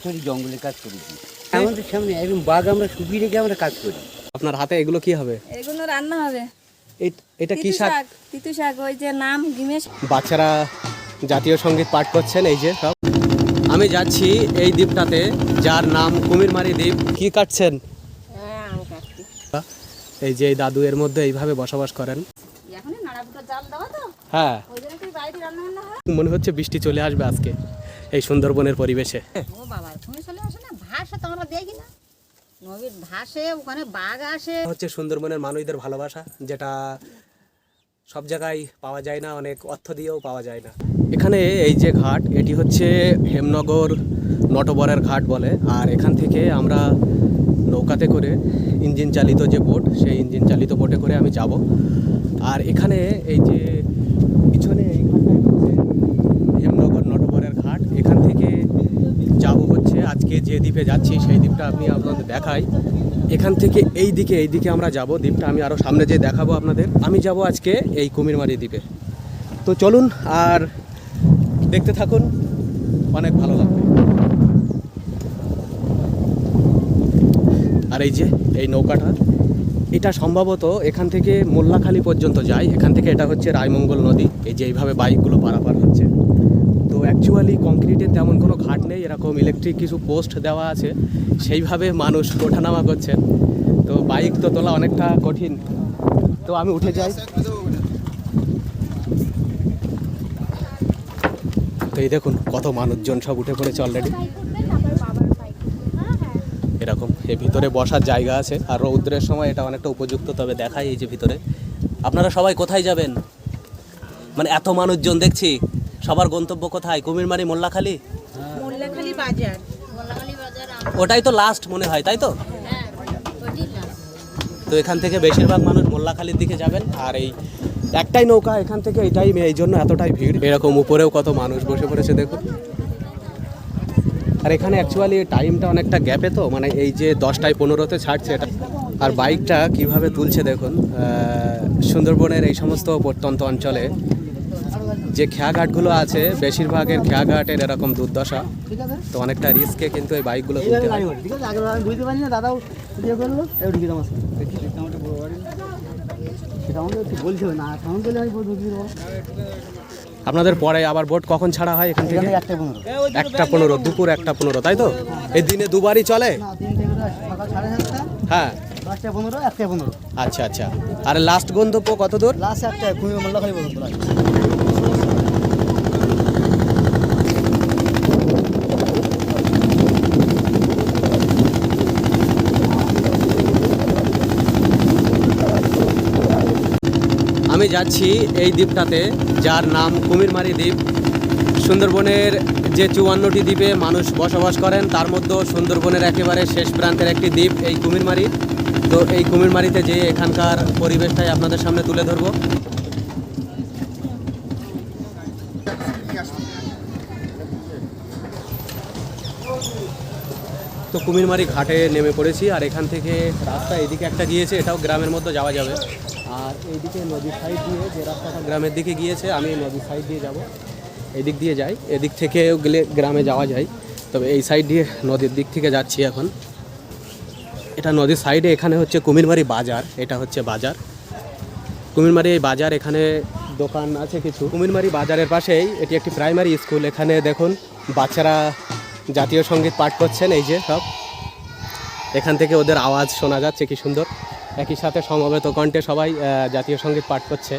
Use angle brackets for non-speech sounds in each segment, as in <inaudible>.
বছরই জঙ্গলে কাজ করেছি আমাদের সামনে একদম বাঘ আমরা শুকিয়ে রেখে আমরা কাজ করি। আপনার হাতে এগুলো কি হবে? এগুলো রান্না হবে। এটা কি শাক? তিতু শাক ওই যে নাম গিমেশ। বাচ্চারা জাতীয় সংগীত পাঠ করছেন এই যে সব। আমি যাচ্ছি এই দ্বীপটাতে যার নাম কুমিরমারি দ্বীপ। কি কাটছেন? এই যে এই দাদু এর মধ্যে এইভাবে বসবাস করেন। হ্যাঁ। হয়? মনে হচ্ছে বৃষ্টি চলে আসবে আজকে। এই সুন্দরবনের পরিবেশে। ও বাবা তুমি চলে আসে না? ভাসে তো আমরা দেখি না। নদীর ভাসে ওখানে বাঘ আসে। হচ্ছে সুন্দরবনের মানুষদের ভালোবাসা যেটা সব জায়গায় পাওয়া যায় না অনেক অর্থ দিয়েও পাওয়া যায় না। এখানে এই যে ঘাট এটি হচ্ছে হেমনগর নটবরের ঘাট বলে। আর এখান থেকে আমরা নৌকাতে করে ইঞ্জিন চালিত যে বোট সেই ইঞ্জিন চালিত বোটে করে আমি যাব। আর এখানে এই যে পিছনে এই ঘাটটাই হচ্ছে হেমনগর নটবরের ঘাট এখান থেকে যাব হচ্ছে আজকে যে দ্বীপে যাচ্ছি, সেই দ্বীপটা আপনি আপনাদের দেখাই। এখান থেকে এই দিকে এই দিকে আমরা যাব। দ্বীপটা আমি আরও সামনে যে দেখাবো আপনাদের। আমি যাব আজকে এই কুমিরমারি দ্বীপে। তো চলুন আর দেখতে থাকুন, অনেক ভালো লাগবে। আর এই যে, এই নৌকাটা, এটা সম্ভবত এখান থেকে মোল্লাখালী পর্যন্ত যায়। এখান থেকে এটা হচ্ছে রায়মঙ্গল নদী। এই যে এইভাবে বাইকগুলো পারাপার হচ্ছে। অ্যাকচুয়ালি কংক্রিটের তেমন কোনো ঘাট নেই, এরকম ইলেকট্রিক কিছু পোস্ট দেওয়া আছে, সেইভাবে মানুষ ওঠানামা করছে। তো বাইক তো তোলা অনেকটা কঠিন। তো আমি উঠে যাই। তো এই দেখুন, কত মানুষজন সব উঠে পড়েছে অলরেডি এরকম এর ভিতরে বসার জায়গা আছে। আর রৌদ্রের সময় এটা অনেকটা উপযুক্ত, তবে দেখাই এই যে ভিতরে। আপনারা সবাই কোথায় যাবেন? মানে এত মানুষজন দেখছি। সবার গন্তব্য কোথায়? কুমিরমারি মোল্লাখালী? মোল্লাখালী বাজার। ওটাই তো লাস্ট মনে হয় তাই তো? তো এখান থেকে বেশিরভাগ মানুষ মোল্লাখালীর দিকে যাবেন আর এই একটাই নৌকা এখান থেকে এটাই এই জন্য এতটাই ভিড়। এরকম উপরেও কত মানুষ বসে পড়েছে দেখুন। আর এখানে অ্যাকচুয়ালি টাইমটা অনেকটা গ্যাপে তো মানে এই যে দশটায় পনেরোতে ছাড়ছে এটা। আর বাইকটা কীভাবে তুলছে দেখুন। সুন্দরবনের এই সমস্ত প্রত্যন্ত অঞ্চলে যে খেয়াঘাটগুলো আছে বেশিরভাগের খেয়াঘাটের এরকম দুর্দশা। তো অনেকটা রিস্কে কিন্তু এই বাইকগুলো তুলতে হয়। ঠিক আছে? বুঝতে পারি না দাদাও ইয়ে করল আপনাদের পরে আবার বোট কখন ছাড়া হয় এখান থেকে? একটা পনেরো। একটা পনেরো দুপুর একটা পনেরো তাই তো? এই দিনে দুবারই চলে? হ্যাঁ। আচ্ছা আচ্ছা। আর লাস্ট গন্তব্য কত দূর? লাস্ট একটা মোল্লাখালি পর্যন্ত আমি যাচ্ছি এই দ্বীপটাতে, যার নাম কুমিরমারি দ্বীপ। সুন্দরবনের যে চুয়ান্নটি দ্বীপে মানুষ বসবাস করেন, তার মধ্যে সুন্দরবনের একেবারে শেষ প্রান্তের একটি দ্বীপ, এই কুমিরমারি। তো এই কুমিরমারিতে যে এখানকার পরিবেশটাই আপনাদের সামনে তুলে ধরবো। তো কুমিরমারি ঘাটে নেমে পড়েছি, আর এখান থেকে রাস্তা এদিকে একটা গিয়েছে, এটাও গ্রামের মধ্যে যাওয়া যাবে। আর এইদিকে নদীর সাইড দিয়ে যে রাস্তাটা গ্রামের দিকে গিয়েছে, আমি নদীর সাইড দিয়ে যাব। এদিক দিয়ে যাই, এদিক থেকেও গেলে গ্রামে যাওয়া যায়। তবে এই সাইড দিয়ে নদীর দিক থেকে যাচ্ছি এখন। এটা নদীর সাইডে এখানে হচ্ছে কুমিরমারি বাজার, এটা হচ্ছে বাজার। কুমিরমারি এই বাজার এখানে দোকান আছে কিছু। কুমিরমারি বাজারের পাশেই এটি একটি প্রাইমারি স্কুল এখানে দেখুন বাচ্চারা জাতীয় সংগীত পাঠ করছেন, এই যে সব। এখান থেকে ওদের আওয়াজ শোনা যাচ্ছে, কি সুন্দর। একই সাথে সমবেত কণ্ঠে সবাই জাতীয় সংগীত পাঠ করছে।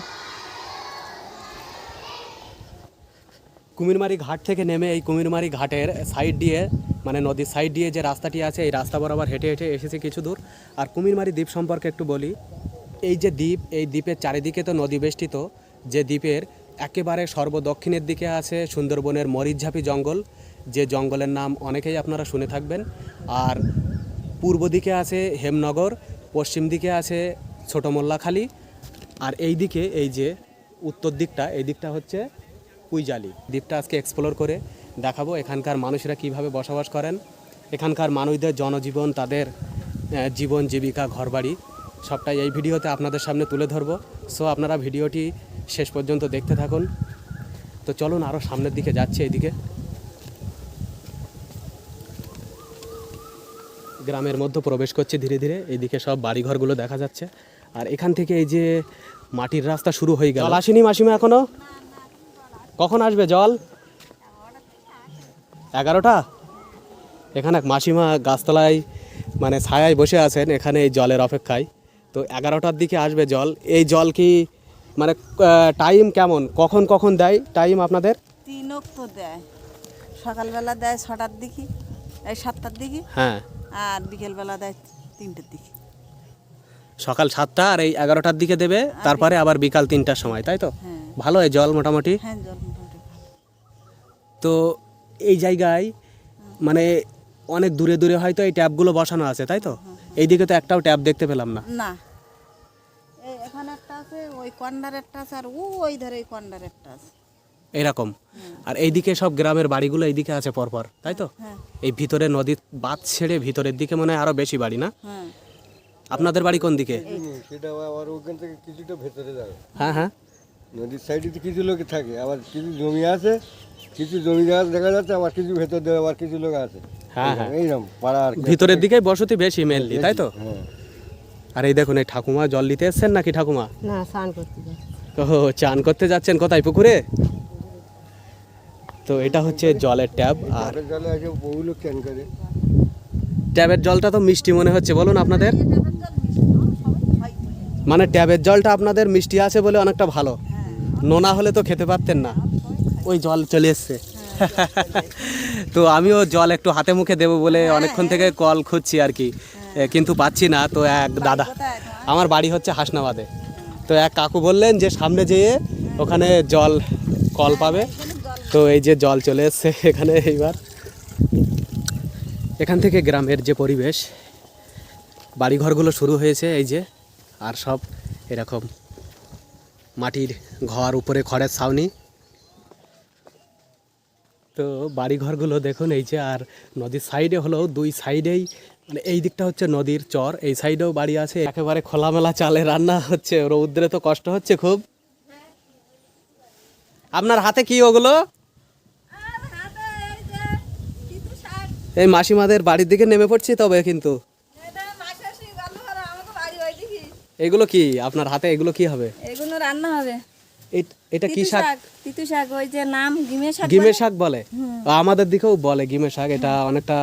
কুমিরমারি ঘাট থেকে নেমে এই কুমিরমারি ঘাটের সাইড দিয়ে মানে নদীর সাইড দিয়ে যে রাস্তাটি আছে, এই রাস্তা বরাবর হেঁটে হেঁটে এসেছে কিছু দূর। আর কুমিরমারি দ্বীপ সম্পর্কে একটু বলি, এই যে দ্বীপ, এই দ্বীপের চারিদিকে তো নদী বেষ্টিত। যে দ্বীপের একেবারে সর্বদক্ষিণের দিকে আছে সুন্দরবনের মরিচঝাপি জঙ্গল। যে জঙ্গলের নাম অনেকেই আপনারা শুনে থাকবেন। আর পূর্ব দিকে আছে হেমনগর পশ্চিম দিকে আছে ছোটো মোল্লাখালী আর এই দিকে এই যে উত্তর দিকটা, এই দিকটা হচ্ছে কুইজালি। দ্বীপটা আজকে এক্সপ্লোর করে দেখাবো এখানকার মানুষেরা কীভাবে বসবাস করেন। এখানকার মানুষদের জনজীবন, তাদের জীবন, জীবিকা, ঘরবাড়ি সবটাই এই ভিডিওতে আপনাদের সামনে তুলে ধরবো। সো আপনারা ভিডিওটি শেষ পর্যন্ত দেখতে থাকুন। তো চলুন আরও সামনের দিকে যাচ্ছে এইদিকে গ্রামের মধ্যে প্রবেশ করছে ধীরে ধীরে। এইদিকে সব বাড়িঘরগুলো দেখা যাচ্ছে। আর এখান থেকে এই যে মাটির রাস্তা শুরু হয়ে গেল। আসেনি মাসিমা এখনও? কখন আসবে জল? এগারোটা? এখানে এক মাসিমা গাছতলায় মানে ছায়ায় বসে আছেন এখানে এই জলের অপেক্ষায়। তো এগারোটার দিকে আসবে জল। এই জল কি মানে টাইম কেমন? কখন কখন দেয়? টাইম আপনাদের? তিনক তো দেয়। সকালবেলা দেয় ছটার দিকে এই সাতটার দিকে। হ্যাঁ। আর বিকেলবেলা দেয় তিনটের দিকে। সকাল সাতটা আর এই এগারোটার দিকে দেবে তারপরে আবার বিকাল তিনটার সময় তাই তো? হ্যাঁ। ভালো এই জল মোটামুটি? হ্যাঁ জল মোটামুটি ভালো। তো এই জায়গায় মানে অনেক দূরে দূরে হয়তো এই ট্যাপগুলো বসানো আছে তাই তো? এইদিকে তো একটাও ট্যাপ দেখতে পেলাম না। না। এখানে একটা আছে ওই কর্নার একটা আছে আর ও ওই ধারে ওই কর্নার একটা আছে। এরকম। আর এইদিকে সব গ্রামের বাড়িগুলো এইদিকে আছে পরপর তাই তো? হ্যাঁ এই ভিতরে নদীর বাঁধ ছেড়ে ভিতরের দিকে মনে হয় আরও বেশি বাড়ি না? হ্যাঁ। আপনাদের বাড়ি কোন দিকে? সেটা আবার ওখান থেকে কিছুটা ভেতরে যাবে। হ্যাঁ হ্যাঁ। নদীর সাইডে তো কিছু লোক থাকে আবার কিছু জমি আছে কিছু জমি গাছ দেখা যাচ্ছে আবার কিছু ভেতর দিয়ে আবার কিছু লোক আছে। হ্যাঁ, হ্যাঁ। এইরকম পাড়া আর কি। ভিতরের দিকে বসতি বেশি মেনলি তাই তো? হ্যাঁ। আর এই দেখুন এই ঠাকুমা জল নিতে এসছেন নাকি ঠাকুমা? না স্নান করতে ও চান করতে যাচ্ছেন কোথায় পুকুরে? তো এটা হচ্ছে জলের ট্যাব আর ট্যাবের জলটা তো মিষ্টি মনে হচ্ছে বলুন আপনাদের। মানে ট্যাবের জলটা আপনাদের মিষ্টি আছে বলে অনেকটা ভালো। নোনা হলে তো খেতে পারতেন না। ওই জল চলে এসছে। তো আমিও জল একটু হাতে মুখে দেবো বলে অনেকক্ষণ থেকে কল খুঁজছি আর কি। কিন্তু পাচ্ছি না তো এক দাদা আমার বাড়ি হচ্ছে হাসনাবাদে। তো এক কাকু বললেন যে সামনে যেয়ে ওখানে জল কল পাবে। তো এই যে জল চলে এসছে এখানে এইবার। এখান থেকে গ্রামের যে পরিবেশ, বাড়িঘরগুলো শুরু হয়েছে এই যে, আর সব এরকম মাটির ঘর, উপরে খড়ের ছাউনি। তো বাড়িঘরগুলো দেখুন এই যে, আর নদীর সাইডে হলো দুই সাইডেই মানে এই দিকটা হচ্ছে নদীর চর, এই সাইডেও বাড়ি আছে। একেবারে খোলামেলা চালে রান্না হচ্ছে, রৌদ্রে তো কষ্ট হচ্ছে খুব। আপনার হাতে কি ওগুলো? এই মাসিমাদের বাড়ির দিকে নেমে পড়ছি তবে কিন্তু। এগুলো কি? আপনার হাতে এগুলো কি হবে? এগুলো রান্না হবে। এটা কি শাক? তিতু শাক ওই যে নাম গিমে শাক গিমে বলে। শাক বলে আমাদের দিকেও বলে গিমে শাক এটা অনেকটা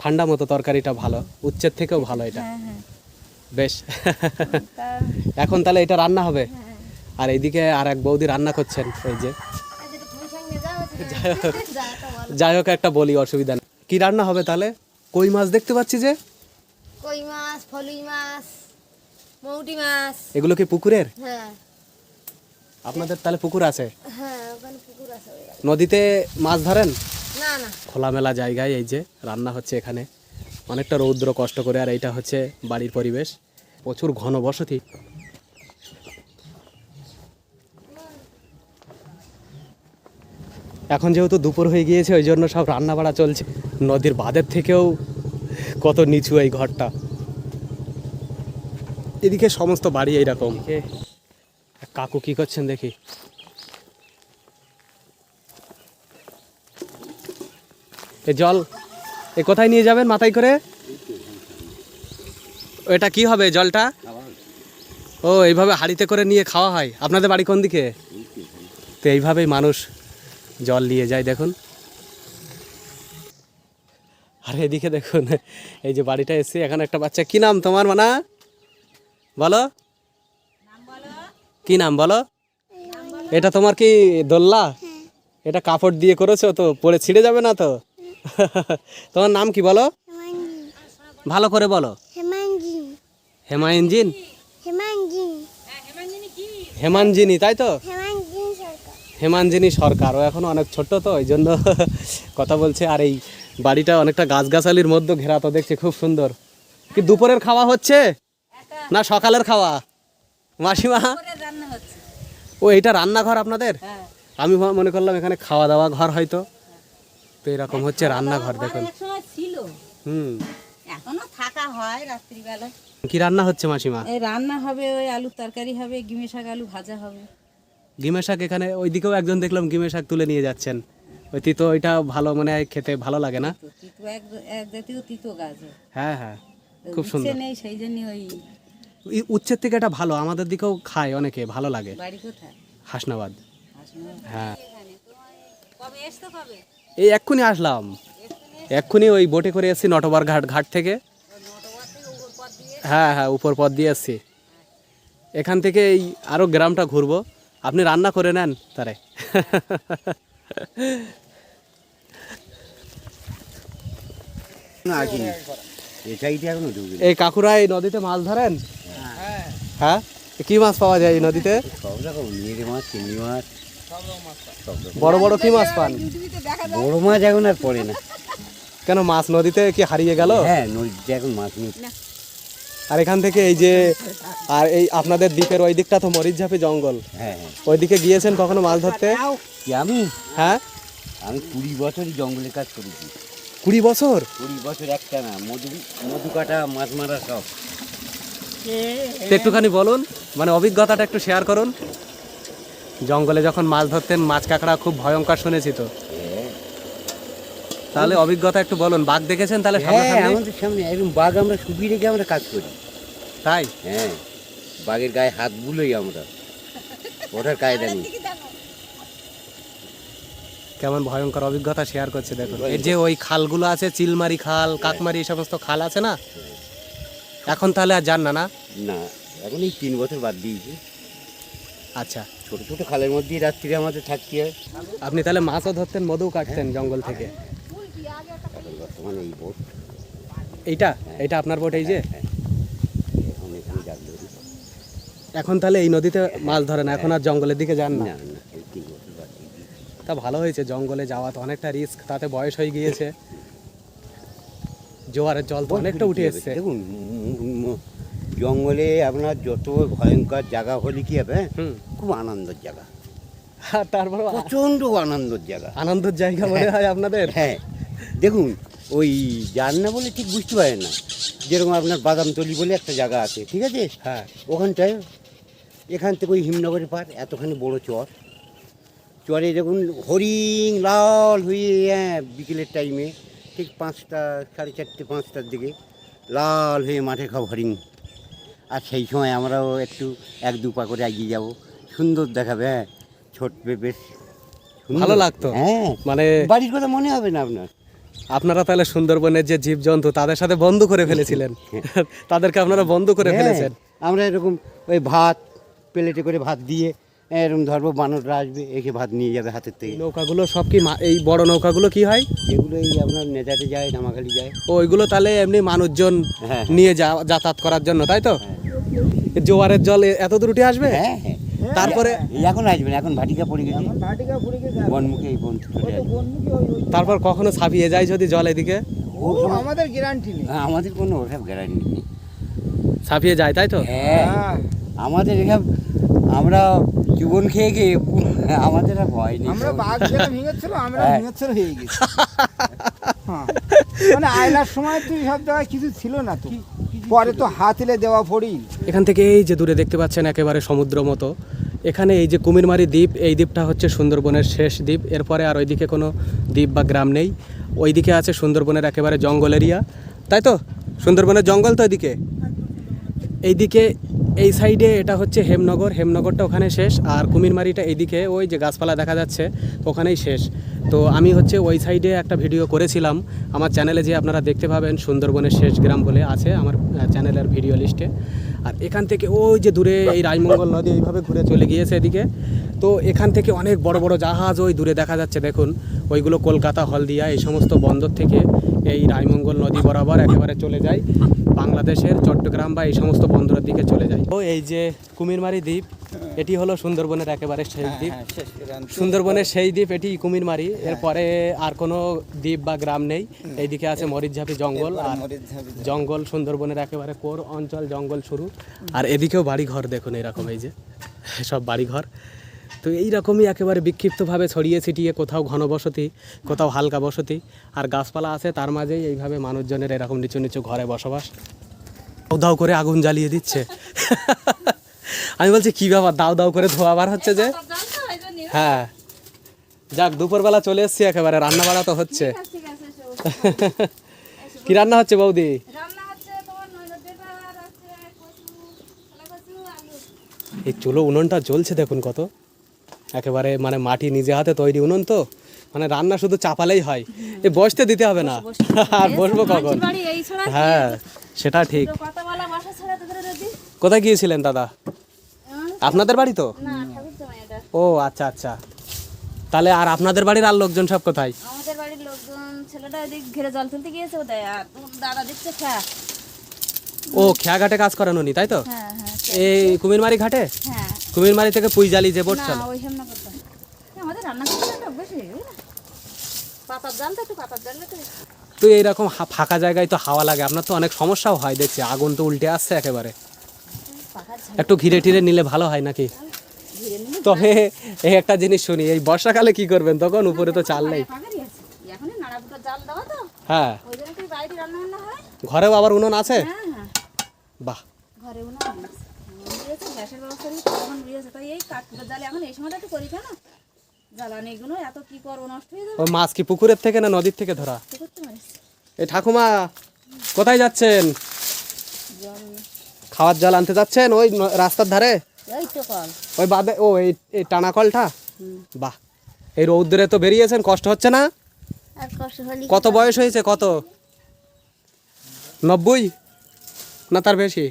ঠান্ডা মতো তরকারিটা ভালো উচ্ছের থেকেও ভালো এটা। হ্যাঁ হ্যাঁ। বেশ। এখন তাহলে এটা রান্না হবে? আর এইদিকে আর এক বৌদি রান্না করছেন এই যে। যাই হোক একটা বলি অসুবিধা নেই। কি রান্না হবে তাহলে? কই মাছ দেখতে পাচ্ছি যে? কই মাছ ফলুই মাছ মৌটি মাছ। এগুলো কি পুকুরের? হ্যাঁ। আপনাদের তাহলে পুকুর আছে? হ্যাঁ ওখানে পুকুর আছে নদীতে মাছ ধরেন? না না। খোলামেলা জায়গায় এই যে রান্না হচ্ছে এখানে। অনেকটা রৌদ্র কষ্ট করে আর এইটা হচ্ছে বাড়ির পরিবেশ। প্রচুর ঘন বসতি এখন যেহেতু দুপুর হয়ে গিয়েছে ওই জন্য সব রান্না বাড়া চলছে। নদীর বাঁধের থেকেও কত নিচু এই ঘরটা। এদিকে সমস্ত বাড়ি এইরকম। কাকু কি করছেন দেখি? এ জল এ কোথায় নিয়ে যাবেন মাথায় করে? এটা কি হবে জলটা? ও এইভাবে হাঁড়িতে করে নিয়ে খাওয়া হয়। আপনাদের বাড়ি কোন দিকে? তো এইভাবেই মানুষ জল নিয়ে যায় দেখুন। আর এদিকে দেখুন এই যে বাড়িটা এসে এখানে একটা বাচ্চা। কি নাম তোমার মানা? বলো। কি নাম বলো? এটা তোমার কি দোল্লা? এটা কাপড় দিয়ে করেছ তো পরে ছিঁড়ে যাবে না তো? তোমার নাম কি বলো? ভালো করে বলো। হেমাঞ্জিন। হেমাঞ্জিনী? তাই তো? হেমাঞ্জিন সরকার ও এখন অনেক ছোট্ট তো ওই জন্য <laughs> কথা বলছে। আর এই বাড়িটা অনেকটা গাছগাছালির মধ্যে ঘেরা তো দেখছি খুব সুন্দর। কি দুপুরের খাওয়া হচ্ছে? না সকালের খাওয়া? মাসিমা? ও এটা রান্নাঘর আপনাদের? আমি ম- মনে করলাম এখানে খাওয়া দাওয়া ঘর হয়তো। তো এরকম হচ্ছে রান্নাঘর দেখুন। হুম। এখনও থাকা হয় রাত্রিবেলা। কি রান্না হচ্ছে মাসিমা? এই রান্না হবে ওই আলুর তরকারি হবে গিমে শাক আলু ভাজা হবে। গিমে শাক এখানে ওইদিকেও একজন দেখলাম গিমে শাক তুলে নিয়ে যাচ্ছেন। ওই তিতো ওইটা ভালো মানে খেতে ভালো লাগে না। হ্যাঁ হ্যাঁ খুব সুন্দর। নেই সেই জন্য ওই উচ্ছের থেকে এটা ভালো আমাদের দিকেও খায় অনেকে ভালো লাগে। হাসনাবাদ। হ্যাঁ। এই এক্ষুনি আসলাম। এক্ষুনি ওই বোটে করে এসেছি নটবার ঘাট ঘাট থেকে। হ্যাঁ হ্যাঁ উপর পথ দিয়ে এসছি। এখান থেকে এই আরও গ্রামটা ঘুরবো। আপনি রান্না করে নেন তারে। এই কাকুরা এই নদীতে মাছ ধরেন? হ্যাঁ। কি মাছ পাওয়া যায় এই নদীতে? বড় বড় কি মাছ পান? বড় মাছ এখন আর পড়ে না। কেন মাছ নদীতে কি হারিয়ে গেল? হ্যাঁ নদীতে এখন মাছ নেই। আর এখান থেকে এই যে আর এই আপনাদের দ্বীপের ওই দিকটা তো মরিচঝাপি জঙ্গল। হ্যাঁ হ্যাঁ। ওইদিকে গিয়েছেন কখনো মাছ ধরতে? কি আমি? হ্যাঁ? আমি কুড়ি বছরই জঙ্গলে কাজ করেছি। কুড়ি বছর? কুড়ি বছর একটা না মধু মধু কাটা মাছ মারা সব। একটুখানি বলুন মানে অভিজ্ঞতাটা একটু শেয়ার করুন। জঙ্গলে যখন মাছ ধরতেন মাছ কাঁকড়া খুব ভয়ঙ্কর শুনেছি তো। তাহলে অভিজ্ঞতা একটু বলুন বাঘ দেখেছেন তাহলে হ্যাঁ সামনাসামনি? আমাদের সামনে একদম বাঘ আমরা শুকিয়ে রেখে আমরা কাজ করি। তাই? হ্যাঁ বাঘের গায়ে হাত বুলোই আমরা। ওটার কায়দা নেই। কেমন ভয়ঙ্কর অভিজ্ঞতা শেয়ার করছে দেখুন। এই যে ওই খালগুলো আছে চিলমারি খাল কাকমারি এই সমস্ত খাল আছে না? এখন তাহলে আর যান না না? না এখন এই তিন বছর বাদ দিয়েছি। আচ্ছা। ছোট ছোট খালের মধ্যেই রাত্রিরে আমাদের থাকতে হয়। আপনি তাহলে মাছও ধরতেন মধু কাটতেন জঙ্গল থেকে? এখন এই বোট এইটা? আপনার বোট এই যে? এখন এখানে জাল ধরি এখন তাহলে এই নদীতে মাছ ধরেন এখন আর জঙ্গলের দিকে যান না? না না এই তিন বছর বাদ দিয়েছি তা ভালো হয়েছে জঙ্গলে যাওয়া তো অনেকটা রিস্ক তাতে বয়স হয়ে গিয়েছে। জোয়ারের জল তো অনেকটা উঠে এসছে। দেখুন উম, উম, উম, জঙ্গলে আপনার যত ভয়ঙ্কর জায়গা হলে কি হবে হ্যাঁ? হুম। খুব আনন্দের জায়গা। আর তারপর প্রচণ্ড আনন্দের জায়গা। আনন্দের জায়গা মনে হয় আপনাদের? হ্যাঁ। দেখুন ওই যান না বলে ঠিক বুঝতে পারেন না। যেরকম আপনার বাদামতলি বলে একটা জায়গা আছে ঠিক আছে? হ্যাঁ। ওখানটায় এখান থেকে ওই হিমনগরের পার এতখানি বড় চর। চরে দেখুন হরিং লাল হয়ে হ্যাঁ বিকেলের টাইমে ঠিক পাঁচটা সাড়ে চারটে পাঁচটার দিকে লাল হয়ে মাঠে খাও হরিং আর সেই সময় আমরাও একটু এক দু পা করে এগিয়ে যাব। সুন্দর দেখাবে হ্যাঁ ছোটবে বেশ। ভালো লাগতো। হ্যাঁ। মানে বাড়ির কথা মনে হবে না আপনার? আপনারা তাহলে সুন্দরবনের যে জীবজন্তু তাদের সাথে বন্ধ করে ফেলেছিলেন। তাদেরকে আপনারা বন্ধ করে হ্যাঁ, ফেলেছেন। আমরা এরকম ওই ভাত প্লেটে করে ভাত দিয়ে এরকম ধরবো বানররা আসবে একে ভাত নিয়ে যাবে হাতের থেকে। নৌকাগুলো সব কি এই বড় নৌকাগুলো কি হয়? এগুলো এই আপনার নেজাতে যায় নামাখালি যায়। ও ওইগুলো তাহলে এমনি মানুষজন হ্যাঁ। নিয়ে যা যাতায়াত করার জন্য তাই তো? জোয়ারের জল এত দূর উঠে আসবে? হ্যাঁ হ্যাঁ। তারপরে এখন আসবে না এখন ভাটিকা পড়ে গেছে বনমুখে এই বন চলে তারপর কখনো ছাপিয়ে যায় যদি জল এদিকে? আমাদের গ্যারান্টি নেই। হ্যাঁ, আমাদের কোনো ওসব গ্যারান্টি নেই। ছাপিয়ে যায় তাই তো? হ্যাঁ। আমাদের এসব আমরা জীবন খেয়ে গিয়ে আমাদের আর ভয় নেই। আমরা বাঘ যেটা ভেঙেছিল আমরা হ্যাঁ। ভেঙেছিল হয়ে গেছি। হ্যাঁ। মানে আয়নার সময় তো সব জায়গায় কিছু ছিল না তো। পরে তো হাতিলে দেওয়া পড়ি এখান থেকে এই যে দূরে দেখতে পাচ্ছেন একেবারে সমুদ্র মতো। এখানে এই যে কুমিরমারি দ্বীপ, এই দ্বীপটা হচ্ছে সুন্দরবনের শেষ দ্বীপ। এরপরে আর ওইদিকে কোনো দ্বীপ বা গ্রাম নেই। ওইদিকে আছে সুন্দরবনের একেবারে জঙ্গল এরিয়া তাই তো? সুন্দরবনের জঙ্গল তো এদিকে? এইদিকে এই সাইডে এটা হচ্ছে হেমনগর, হেমনগরটা ওখানে শেষ। আর কুমিরমারিটা এইদিকে, ওই যে গাছপালা দেখা যাচ্ছে, ওখানেই শেষ। তো আমি হচ্ছে ওই সাইডে একটা ভিডিও করেছিলাম। আমার চ্যানেলে যে আপনারা দেখতে পাবেন, সুন্দরবনের শেষ গ্রাম বলে আছে আমার চ্যানেলের ভিডিও লিস্টে। আর এখান থেকে ওই যে দূরে এই রায়মঙ্গল নদী এইভাবে ঘুরে চলে গিয়েছে এদিকে। তো এখান থেকে অনেক বড় বড় জাহাজ ওই দূরে দেখা যাচ্ছে, দেখুন। ওইগুলো কলকাতা, হলদিয়া, এই সমস্ত বন্দর থেকে এই রায়মঙ্গল নদী বরাবর একেবারে চলে যায় বাংলাদেশের চট্টগ্রাম বা এই সমস্ত বন্দরের দিকে চলে যায় ও এই যে কুমিরমারি দ্বীপ এটি হলো সুন্দরবনের একেবারে শেষ দ্বীপ সুন্দরবনের সেই দ্বীপ এটি কুমিরমারি। এরপরে আর কোনো দ্বীপ বা গ্রাম নেই। এইদিকে আছে মরিচঝাপি জঙ্গল আর জঙ্গল। সুন্দরবনের একেবারে কোর অঞ্চল জঙ্গল শুরু। আর এদিকেও বাড়িঘর দেখুন এরকম এই যে। সব বাড়িঘর। তো এইরকমই একেবারে বিক্ষিপ্তভাবে ছড়িয়ে ছিটিয়ে কোথাও ঘনবসতি কোথাও হালকা বসতি, আর গাছপালা আছে তার মাঝেই এইভাবে মানুষজনের এরকম নিচু নিচু ঘরে বসবাস। দাউ করে আগুন জ্বালিয়ে দিচ্ছে। আমি বলছি, কী ব্যাপার? দাউ দাউ করে ধোয়া বার হচ্ছে যে? হ্যাঁ। যাক, দুপুরবেলা চলে এসেছি একেবারে রান্না বাড়া তো হচ্ছে। কি রান্না হচ্ছে বৌদি? এই চুলো উনুনটা জ্বলছে দেখুন কত। একেবারে মানে মাটি নিজে হাতে তৈরি উনুন তো। মানে রান্না শুধু চাপালেই হয়। এ বসতে দিতে হবে না। আর বসবো। কখন? এই ছড়া হ্যাঁ সেটা ঠিক। কোথায় গিয়েছিলেন দাদা? আপনাদের বাড়ি তো? ও আচ্ছা আচ্ছা। তাহলে আর আপনাদের বাড়ির আর লোকজন সব কোথায়? আমাদের বাড়ির লোকজন ছেলেটা এদিক ঘিরে জল তুলতে গিয়েছে ওদের আর দাদা দিচ্ছে খা ও খেয়াঘাটে কাজ করেন উনি তাই তো? হ্যাঁ হ্যাঁ এই কুমিরমারি ঘাটে? হ্যাঁ। কুমিরমারি থেকে পুইজালি যে বোট না চলে। আমাদের রান্না না? তো এইরকম ফাঁকা জায়গায় তো হাওয়া লাগে আপনার তো অনেক সমস্যাও হয় দেখছি। আগুন তো উল্টে আসছে একেবারে। একটু ঘিরে টিরে নিলে ভালো হয় নাকি? তবে এই একটা জিনিস শুনি এই বর্ষাকালে কি করবেন? তখন উপরে তো চাল নেই। হ্যাঁ? ঘরেও আবার উনুন আছে? হ্যাঁ বাহ। ঘরে উনো আছে দিয়েছে গ্যাসের ব্যবস্থা নেই তখন দিয়েছে তাই এই কাঠ জালে এখন এই সময়টা একটু করি কেন জ্বালানিগুলো এত কি করব নষ্ট হয়ে যাবে। মাছ কি পুকুরের থেকে না নদীর থেকে ধরা? এই ঠাকুমা কোথায় যাচ্ছেন? খাওয়ার জল আনতে যাচ্ছেন ওই রাস্তার ধারে? তো ওই বাদে ও এই টানা কলটা? বাহ। এই রৌদ্রে তো বেরিয়েছেন কষ্ট হচ্ছে না? কত বয়স হয়েছে কত? নব্বই? না তার বেশি?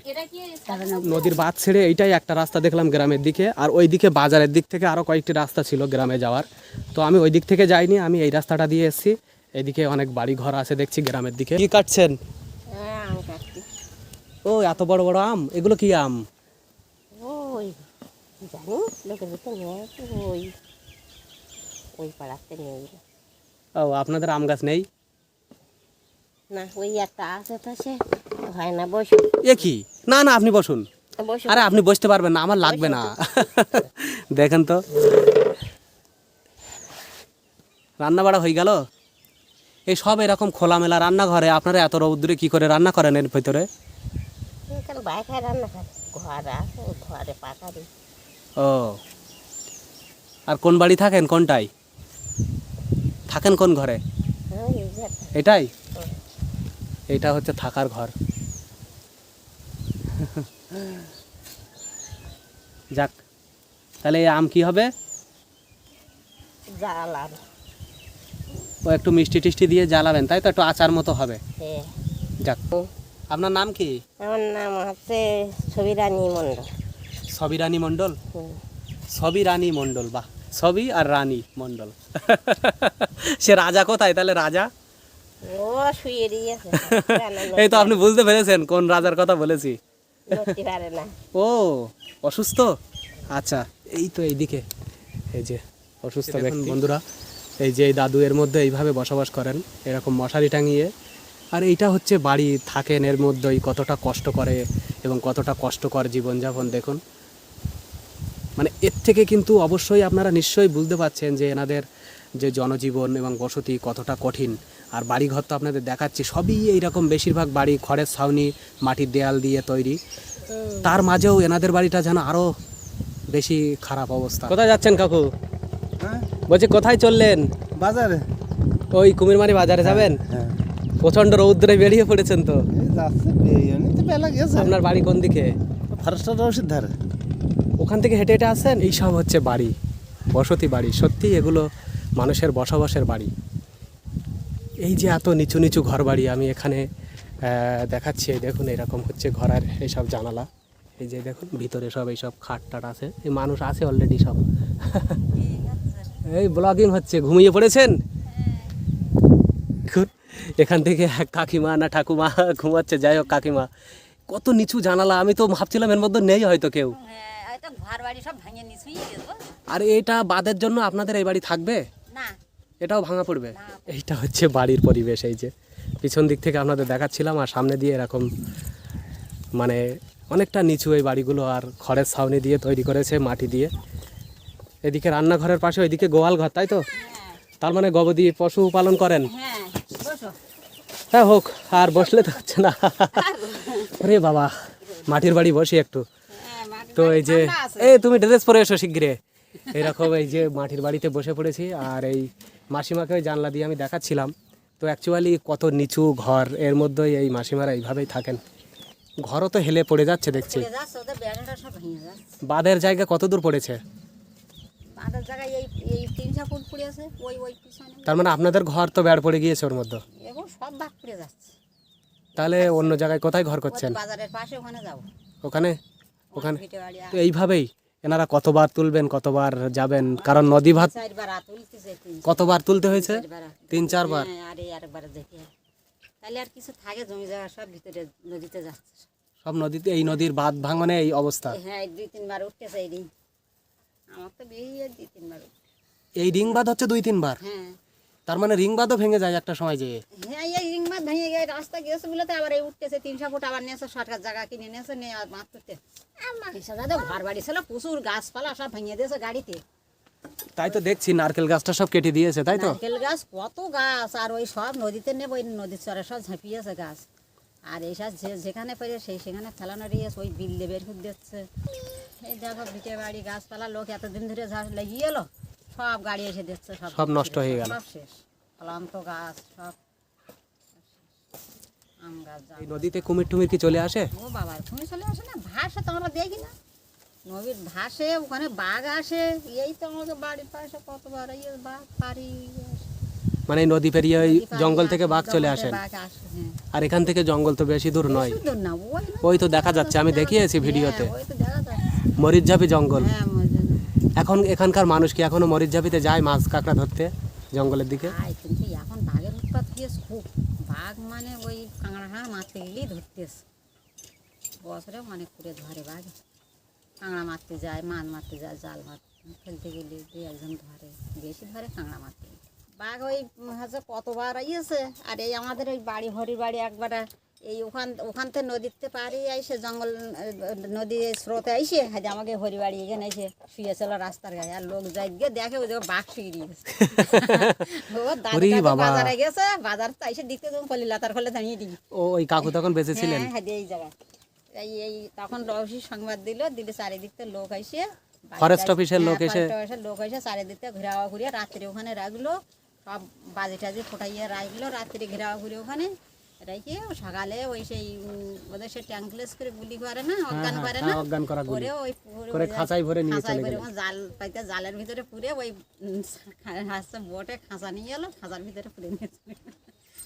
নদীর বাঁধ ছেড়ে এইটাই একটা রাস্তা দেখলাম গ্রামের দিকে। আর ওই দিকে বাজারের দিক থেকে আরও কয়েকটি রাস্তা ছিল গ্রামে যাওয়ার। তো আমি ওই দিক থেকে যাইনি, আমি এই রাস্তাটা দিয়ে এসেছি। এদিকে অনেক বাড়ি ঘর আছে দেখছি গ্রামের দিকে। কি কাটছেন? ও, এত বড় বড় আম। এগুলো কি আম? ও, আপনাদের আম গাছ নেই? না ওই একটা আছে হয় না এ কি? না না আপনি বসুন। আরে আপনি বসতে পারবেন না আমার লাগবে না। <laughs> দেখেন তো। রান্না বাড়া হয়ে গেল? এই সব এরকম খোলামেলা রান্নাঘরে আপনারা এত রৌদ্রে কি করে রান্না করেন এর ভিতরে? ও। আর কোন বাড়ি থাকেন কোনটাই? থাকেন কোন ঘরে? এটাই? এটা হচ্ছে থাকার ঘর। যাক তাহলে এই আম কি হবে? জ্বালান। ও একটু মিষ্টি টিষ্টি দিয়ে জ্বালাবেন তাই তো? একটু আচার মতো হবে। হ্যাঁ। যাক আপনার নাম কি? আমার নাম হচ্ছে ছবিরানী মণ্ডল। সবি রানী মণ্ডল? হুম। সবই রানী মণ্ডল বাহ। সবই আর রানী মণ্ডল। <laughs> সে রাজা কোথায়? তাহলে রাজা? <laughs> এই তো আপনি বুঝতে পেরেছেন কোন রাজার কথা বলেছি। ও অসুস্থ? আচ্ছা এই তো এইদিকে। এই যে অসুস্থ ব্যক্তি। বন্ধুরা এই যে এই দাদু এর মধ্যে এইভাবে বসবাস করেন এরকম মশারি টাঙিয়ে। আর এইটা হচ্ছে বাড়ি থাকেন এর মধ্যেই কতটা কষ্ট করে এবং কতটা কষ্টকর জীবনযাপন দেখুন। মানে এর থেকে কিন্তু অবশ্যই আপনারা নিশ্চয়ই বুঝতে পারছেন যে এনাদের যে জনজীবন এবং বসতি কতটা কঠিন। আর বাড়িঘর তো আপনাদের দেখাচ্ছি সবই এইরকম বেশিরভাগ বাড়ি খড়ের ছাউনি মাটির দেয়াল দিয়ে তৈরি। তার মাঝেও এনাদের বাড়িটা যেন আরও বেশি খারাপ অবস্থা। কোথায় যাচ্ছেন কাকু? বলছি কোথায় চললেন? বাজারে। ওই কুমিরমারি বাজারে যাবেন? হ্যাঁ। প্রচণ্ড রৌদ্রে বেরিয়ে পড়েছেন তো। যাচ্ছে বেরিয়ে তো বেলা গেছে। আপনার বাড়ি কোন দিকে? ধারে। ওখান থেকে হেঁটে হেঁটে আসেন এইসব হচ্ছে বাড়ি বসতি বাড়ি। সত্যি এগুলো মানুষের বসবাসের বাড়ি। এই যে এত নিচু নিচু ঘর বাড়ি আমি এখানে দেখাচ্ছি দেখুন এরকম হচ্ছে ঘরের এইসব জানালা। এই যে দেখুন ভিতরে সব এইসব খাট টাট আছে। এই মানুষ আছে অলরেডি সব। এই ব্লগিং হচ্ছে। ঘুমিয়ে পড়েছেন? এখান থেকে কাকিমা না ঠাকুমা ঘুমাচ্ছে যাই হোক কাকিমা। কত নিচু জানালা আমি তো ভাবছিলাম এর মধ্যে নেই হয়তো কেউ। হ্যাঁ আর এটা বাদের জন্য আপনাদের এই বাড়ি থাকবে? না। এটাও ভাঙা পড়বে। এইটা হচ্ছে বাড়ির পরিবেশ এই যে। পিছন দিক থেকে আপনাদের দেখাচ্ছিলাম আর সামনে দিয়ে এরকম মানে অনেকটা নিচু এই বাড়িগুলো আর খড়ের ছাউনি দিয়ে তৈরি করেছে মাটি দিয়ে। এদিকে রান্নাঘরের পাশে ওইদিকে গোয়াল ঘর তাই তো? তার মানে গবদি পশু পালন করেন? হ্যাঁ হ্যাঁ হোক আর বসলে তো হচ্ছে না। ওরে বাবা মাটির বাড়ি বসি একটু। হ্যাঁ তো এই যে এই তুমি ড্রেস পরে এসো শীঘ্রে। এরকম এই যে মাটির বাড়িতে বসে পড়েছি আর এই মাসিমাকে ওই জানলা দিয়ে আমি দেখাচ্ছিলাম। তো অ্যাকচুয়ালি কত নিচু ঘর এর মধ্যেই এই মাসিমারা এইভাবেই থাকেন। ঘরও তো হেলে পড়ে যাচ্ছে দেখছি। বাঁধের জায়গা কত দূর পড়েছে? তার মানে আপনাদের ঘর তো বেড় পড়ে গিয়েছে ওর মধ্যে? তাহলে অন্য জায়গায় কোথায় ঘর করছেন? ওখানে ওখানে? তো এইভাবেই? এনারা কতবার তুলবেন কতবার যাবেন? কারণ নদী ভাত কতবার তুলতে হয়েছে? তিন চারবার? আর এই আরেকবার তাহলে আর কিছু থাকে জমি জায়গা সব ভিতরে নদীতে যাচ্ছে। সব নদীতে এই নদীর বাঁধ ভাঙনে এই অবস্থা। হ্যাঁ এই রিং। আমার তো বেরিয়ে দুই তিনবার এই রিং বাঁধ হচ্ছে দুই তিনবার? হ্যাঁ। তার মানে রিং বাঁধও ভেঙে যায় একটা সময় যেয়ে। হ্যাঁ এই ভেঙে গিয়ে রাস্তা গিয়েছে বলে তো আবার এই উঠতেছে তিনশো ফুট আবার নিয়েছে সরকার জায়গা কিনে নিয়েছে নিয়ে আর মাছ তুলতে ঘর বাড়ি ছিল প্রচুর গাছপালা সব ভেঙে দিয়েছে গাড়িতে। তাই তো দেখছি নারকেল গাছটা সব কেটে দিয়েছে তাই তো? নারকেল গাছ কত গাছ আর ওই সব নদীতে নেব ওই নদীর চরে সব ঝাঁপিয়েছে গাছ। আর এইসব যে যেখানে পেরে সেই সেখানে ফেলানো দিয়েছে ওই বিল্লে বের করে দিচ্ছে। এই দেখো ভিটে বাড়ি গাছপালা লোক এতদিন ধরে লেগিয়ে এলো। সব গাড়ি এসে দিচ্ছে সব সব নষ্ট হয়ে গেল। সব শেষ। ক্লান্ত গাছ সব আম গাছ এই নদীতে কুমির টুমির কি চলে আসে? ও বাবা তুমি চলে আসে না? ভাসে তো আমরা দেখি না। নদীর ভাসে ওখানে বাঘ আসে। এই তো আমাদের বাড়ির পাশে কতবার ইয়ে বাঘ পারি মানে নদী পেরিয়ে ওই জঙ্গল থেকে বাঘ চলে আসেন। আসে হ্যাঁ। আর এখান থেকে জঙ্গল তো বেশি দূর নয়। ওই তো দেখা যাচ্ছে আমি দেখিয়েছি ভিডিওতে। হ্যাঁ, ওই তো দেখা যাচ্ছে। মরিচঝাপি জঙ্গল। হ্যাঁ। এখন এখানকার মানুষ কি এখনও মরিচঝাপিতে যায় মাছ কাঁকড়া ধরতে জঙ্গলের দিকে? কিন্তু এখন বাঘের উৎপাত দিয়েছে খুব। বাঘ মানে ওই কাঁকড়া হাঁড় মারতে গেলেই ধরতেছে বছরে অনেক করে ধরে বাঘ। কাঁকড়া মারতে যায়, মাছ মারতে যায়, জাল মার ফেলতে গেলে দুই একজন ধরে। বেশি ধরে কাঁকড়া মারতে। বাঘ ওই হচ্ছে কতবার ইয়েছে আর এই আমাদের ওই বাড়ি, হরির বাড়ি একবার এই ওখান ওখান থেকে নদীতে পারি আইসে জঙ্গল নদী স্রোতে আইসে হাজে আমাকে হরিবাড়ি এখানে এসে শুয়েছিল রাস্তার গায়ে। আর লোক যাই গিয়ে দেখে ওই যে বাঘ শুয়ে <laughs> ও ওরে বাজারে গেছে বাজার তো এসে দেখতে যখন পল্লী লাতার ফলে দাঁড়িয়ে দিই ও ওই কাকু তখন বেঁচেছিলেন? হ্যাঁ হ্যাঁ এই জায়গায়। এই এই তখন রসি সংবাদ দিল দিলে চারিদিক থেকে লোক আইসে ফরেস্ট অফিসের লোক হ্যাঁ, এসে লোক এসে চারিদিক থেকে ঘেরাওয়া ঘুরিয়ে রাত্রে ওখানে রাখল সব বাজে টাজে ফোটাইয়ে রাখল রাত্রে ঘেরাওয়া ঘুরে ওখানে রেখে সকালে ওই সেই ওদের সে ট্যাঙ্কলেস করে গুলি করে না অজ্ঞান হ্যাঁ, করে না হ্যাঁ, অজ্ঞান করা গুলি। করে ওই করে ওই ভরে নিয়ে চলে ভরে জাল পাইতে জালের ভিতরে পুরে ওই উম, বোটে খাঁচা নিয়ে এলো খাঁচার ভিতরে পুরে নিয়ে চলে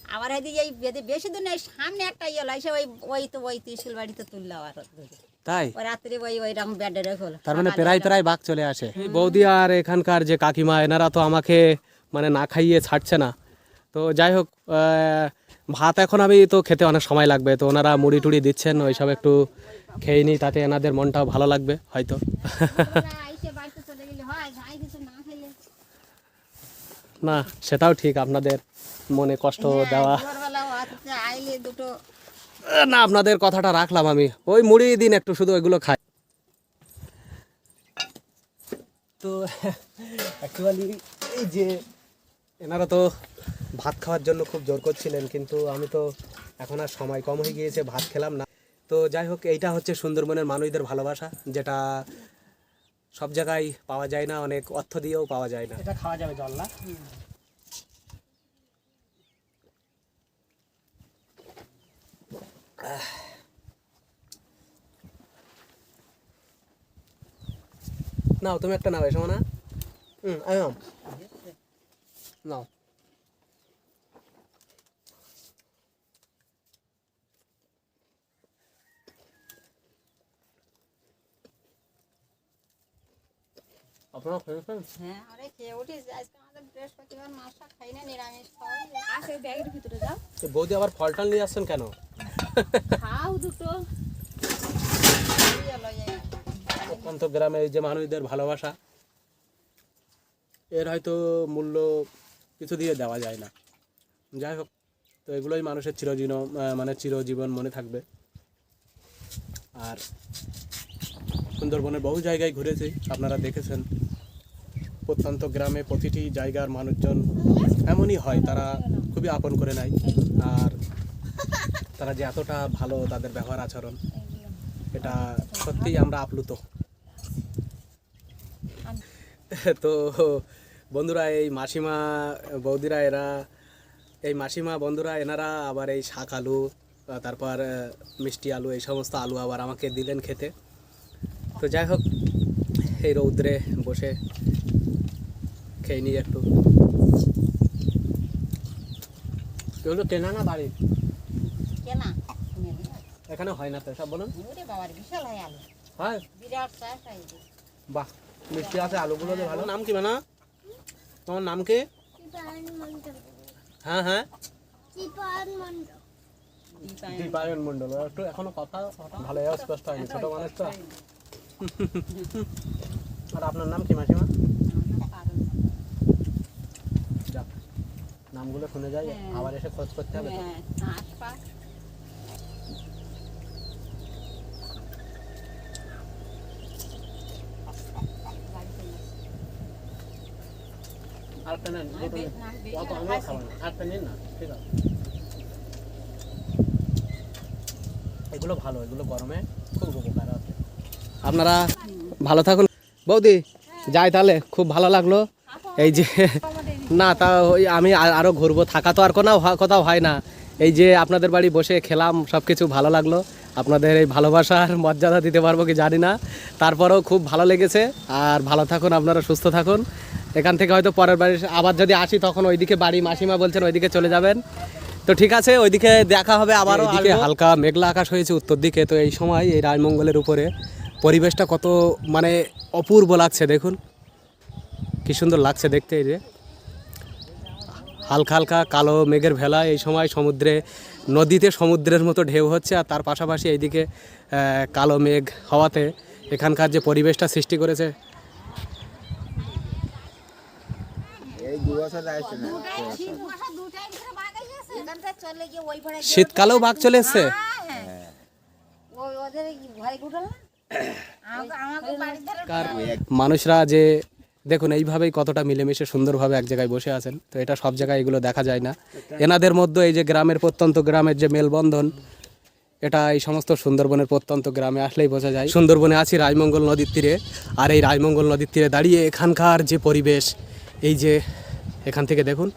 আবার এদিকে এই বেশি দূর নেই সামনে একটা ইয়ে এসে ওই ওই তো ওই ত্রিশুল বাড়িতে তুললো আবার তাই? ওই রাত্রে ওই ওই রকম বেডে হলো তার মানে প্রায় প্রায় বাঘ চলে আসে। বৌদি আর এখানকার যে কাকিমা এনারা তো আমাকে মানে না খাইয়ে ছাড়ছে না। তো যাই হোক আহ, ভাত এখন আমি তো খেতে অনেক সময় লাগবে, তো ওনারা মুড়ি টুড়ি দিচ্ছেন, ওইসব একটু খেয়ে নিই, তাতে এনাদের মনটাও ভালো লাগবে, হয়তো। হয় না, সেটাও ঠিক, আপনাদের মনে কষ্ট দেওয়া। না, আপনাদের কথাটা রাখলাম আমি। ওই মুড়ি দিন একটু, শুধু ওইগুলো খাই। তো অ্যাকচুয়ালি এই যে এনারা তো ভাত খাওয়ার জন্য খুব জোর করছিলেন কিন্তু আমি তো এখন আর সময় কম হয়ে গিয়েছে ভাত খেলাম না। তো যাই হোক এইটা হচ্ছে সুন্দরবনের মানুষদের ভালোবাসা যেটা সব জায়গায় পাওয়া যায় না অনেক অর্থ দিয়েও পাওয়া যায় না। এটা খাওয়া যাবে জল না? নাও তুমি একটা নাও এসো না। হুম আয়াম নাও আপনারা খেয়েছেন হ্যাঁ আরে খেয়ে উঠিস আজকে আমাদের বৃহস্পতিবার মাছটা খাই না নিরামিষ খাওয়াই। আসে ব্যাগের ভিতরে যাও। তো বৌদি আবার ফল টল নিয়ে আসছেন কেন? খাও দুটো। এই। গ্রামে এই যে মানুষদের ভালোবাসা এর হয়তো মূল্য কিছু দিয়ে দেওয়া যায় না। যাই হোক তো এগুলোই মানুষের চিরজীবন মানে চিরজীবন মনে থাকবে। আর সুন্দরবনের বহু জায়গায় ঘুরেছি আপনারা দেখেছেন। প্রত্যন্ত গ্রামে প্রতিটি জায়গার মানুষজন এমনই হয় তারা খুবই আপন করে নেয়। আর তারা যে এতটা ভালো তাদের ব্যবহার আচরণ এটা সত্যিই আমরা আপ্লুত। তো বন্ধুরা এই মাসিমা বৌদিরা এরা এই মাসিমা বন্ধুরা এনারা আবার এই শাক আলু তারপর মিষ্টি আলু এই সমস্ত আলু আবার আমাকে দিলেন খেতে। তো যাই হোক এই রৌদ্রে বসে খেয়ে নিই একটু। এগুলো কেনা না বাড়ি কেনা। কিনে নিয়ে আসি। এখানে হয় না তো সব বলুন। বিশাল হয় আলু। হয়? বিরাট বাহ মিষ্টি আছে আলুগুলো ভালো। নাম কি মানা তোমার নাম কি? হ্যাঁ হ্যাঁ। দীপায়ন মন্ডল একটু এখনও কথা ভালো স্পষ্ট হয়নি ছোট মানুষ তো। আর আপনার নাম কি মাসিমা? নামগুলো শুনে যাই আবার এসে খোঁজ করতে হবে আপনারা ভালো থাকুন। বৌদি, যাই তাহলে, খুব ভালো লাগল। এই যে, না, তা ওই আমি আ- আরও ঘুরবো। থাকা তো আর কোনো কোথাও হয় না। এই যে, আপনাদের বাড়ি বসে খেলাম সব কিছু ভালো লাগল। আপনাদের এই ভালোবাসার মর্যাদা দিতে পারব কি জানি না। তারপরেও খুব ভালো লেগেছে। আর ভালো থাকুন আপনারা, সুস্থ থাকুন। এখান থেকে হয়তো পরের বাড়ি আবার যদি আসি তখন ওইদিকে বাড়ি মাসিমা বলছেন ওইদিকে চলে যাবেন। তো ঠিক আছে ওইদিকে দেখা হবে আবারও দিকে হালকা মেঘলা আকাশ হয়েছে উত্তর দিকে তো এই সময় এই রাজমঙ্গলের উপরে পরিবেশটা কত মানে অপূর্ব লাগছে দেখুন। কি সুন্দর লাগছে দেখতে এই যে। হালকা হালকা কালো মেঘের ভেলা এই সময় সমুদ্রে নদীতে সমুদ্রের মতো ঢেউ হচ্ছে আর তার পাশাপাশি এইদিকে কালো মেঘ হওয়াতে এখানকার যে পরিবেশটা সৃষ্টি করেছে এই দু বছর আসছে না এখানকার চলে গিয়ে ওই ঘরে শীতকালেও বাঘ চলে এসছে? ধারে কার মানুষরা যে দেখুন এইভাবেই কতটা মিলেমিশে সুন্দরভাবে এক জায়গায় বসে আছেন। তো এটা সব জায়গায় এগুলো দেখা যায় না। এনাদের মধ্যে এই যে গ্রামের প্রত্যন্ত গ্রামের যে মেলবন্ধন এটা এই সমস্ত সুন্দরবনের প্রত্যন্ত গ্রামে আসলেই বোঝা যায়। সুন্দরবনে আছি রায়মঙ্গল নদীর তীরে। আর এই রায়মঙ্গল নদীর তীরে দাঁড়িয়ে এখানকার যে পরিবেশ এই যে এখান থেকে দেখুন।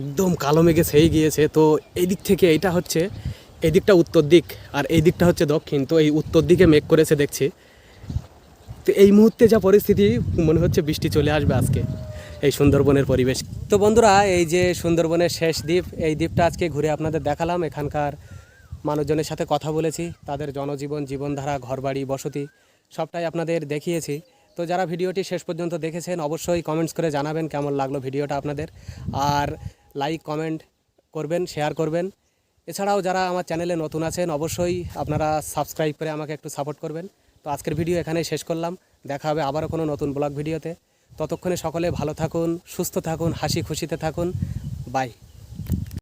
একদম কালো মেঘে ছেয়ে গিয়েছে। তো এই দিক থেকে এইটা হচ্ছে এই দিকটা উত্তর দিক আর এই দিকটা হচ্ছে দক্ষিণ। তো এই উত্তর দিকে মেঘ করেছে দেখছি। তো এই মুহূর্তে যা পরিস্থিতি, মনে হচ্ছে বৃষ্টি চলে আসবে আজকে এই সুন্দরবনের পরিবেশ। তো বন্ধুরা, এই যে সুন্দরবনের শেষ দ্বীপ, এই দ্বীপটা আজকে ঘুরে আপনাদের দেখালাম। এখানকার মানুষজনের সাথে কথা বলেছি, তাদের জনজীবন, জীবনধারা, ঘরবাড়ি, বসতি, সবটাই আপনাদের দেখিয়েছি। তো যারা ভিডিওটি শেষ পর্যন্ত দেখেছেন, অবশ্যই কমেন্টস করে জানাবেন কেমন লাগল ভিডিওটা আপনাদের। আর লাইক কমেন্ট করবেন শেয়ার করবেন। এছাড়াও যারা আমার চ্যানেলে নতুন আছেন, অবশ্যই আপনারা সাবস্ক্রাইব করে আমাকে একটু সাপোর্ট করবেন। তো আজকের ভিডিও এখানেই শেষ করলাম। দেখা হবে আবারও কোনো নতুন ব্লগ ভিডিওতে ততক্ষণে সকলে ভালো থাকুন, সুস্থ থাকুন, হাসি খুশিতে থাকুন। বাই